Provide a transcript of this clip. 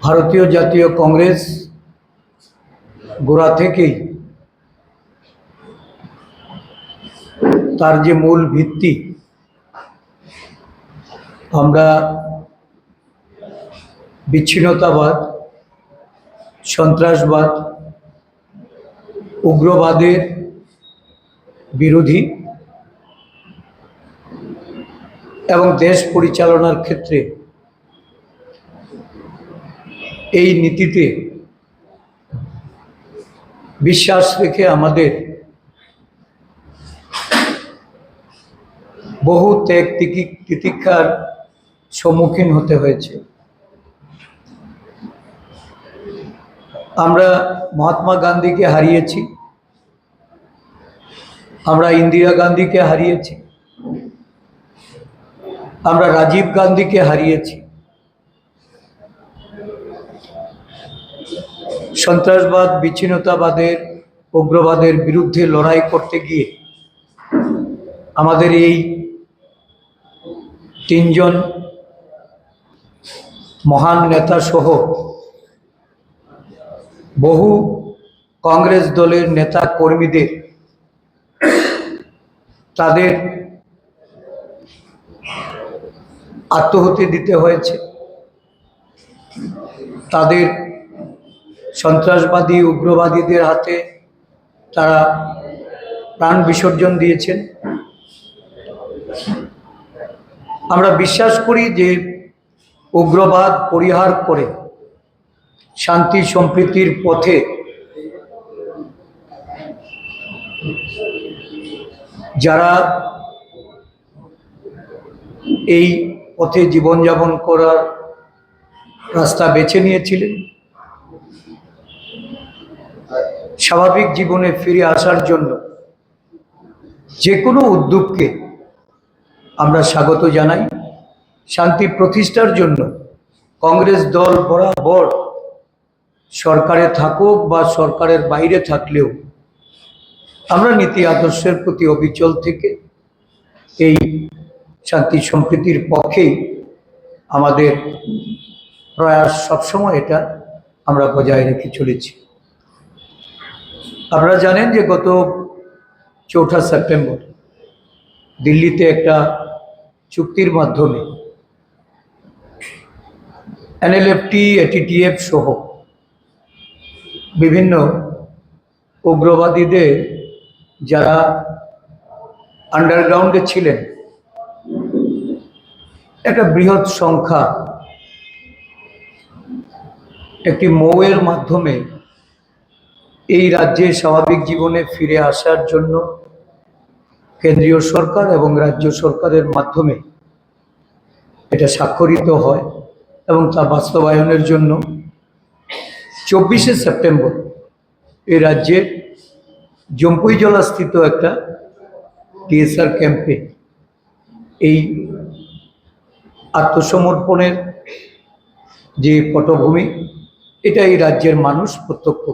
ভারতীয় জাতীয় কংগ্রেস গোড়া থেকেই তার যে মূল ভিত্তি, আমরা বিচ্ছিন্নতাবাদ, সন্ত্রাসবাদ, উগ্রবাদের বিরোধী এবং দেশ পরিচালনার ক্ষেত্রে এই নীতিতে বিশ্বাস রেখে আমাদের বহু ত্যাগ তিকি- তিতিক্ষার সম্মুখীন হতে হয়েছে। আমরা মহাত্মা গান্ধীকে হারিয়েছি। আমরা ইন্দিরা গান্ধীকে হারিয়েছি। আমরা রাজীব গান্ধীকে হারিয়েছি। সন্ত্রাসবাদ, বিচ্ছিন্নতাবাদের, উগ্রবাদের বিরুদ্ধে লড়াই করতে গিয়ে আমাদের এই তিনজন মহান নেতা সহ বহু কংগ্রেস দলের নেতা কর্মীদের তাদের আত্মহতি দিতে হয়েছে। তাদের সন্ত্রাসবাদী, উগ্রবাদীদের হাতে তারা প্রাণ বিসর্জন দিয়েছেন। আমরা বিশ্বাস করি যে উগ্রবাদ পরিহার করে শান্তি সম্প্রীতির পথে যারা এই পথে জীবনযাপন করার রাস্তা বেছে নিয়েছিলেন। স্বাভাবিক জীবনে ফিরে আসার জন্য যে কোনো উদ্যোগকে আমরা স্বাগত জানাই। শান্তি প্রতিষ্ঠার জন্য কংগ্রেস দল বরাবর সরকারে থাকুক বা সরকারের বাইরে থাকলেও আমরা নীতি আদর্শের প্রতি অবিচল থেকে এই শান্তি সম্প্রীতির পক্ষেই আমাদের প্রয়াস সবসময় এটা আমরা বজায় রেখে চলেছি। আপনারা জানেন যে গত চৌঠা সেপ্টেম্বর দিল্লিতে একটা চুক্তির মাধ্যমে এনএলএফটি এটিটিএফ সহ বিভিন্ন উগ্রবাদীদের যারা আন্ডারগ্রাউন্ডে ছিলেন, একটা বৃহৎ সংখ্যা একটি মৌয়ের মাধ্যমে এই রাজ্যে স্বাভাবিক জীবনে ফিরে আসার জন্য কেন্দ্রীয় সরকার এবং রাজ্য সরকারের মাধ্যমে এটা স্বাক্ষরিত হয় এবং তা বাস্তবায়নের জন্য চব্বিশে সেপ্টেম্বর এই রাজ্যের জম্পুইজলা স্থিত একটা টিএসআর ক্যাম্পে এই আত্মসমর্পণের যে পটভূমি এটা এই রাজ্যের মানুষ প্রত্যক্ষ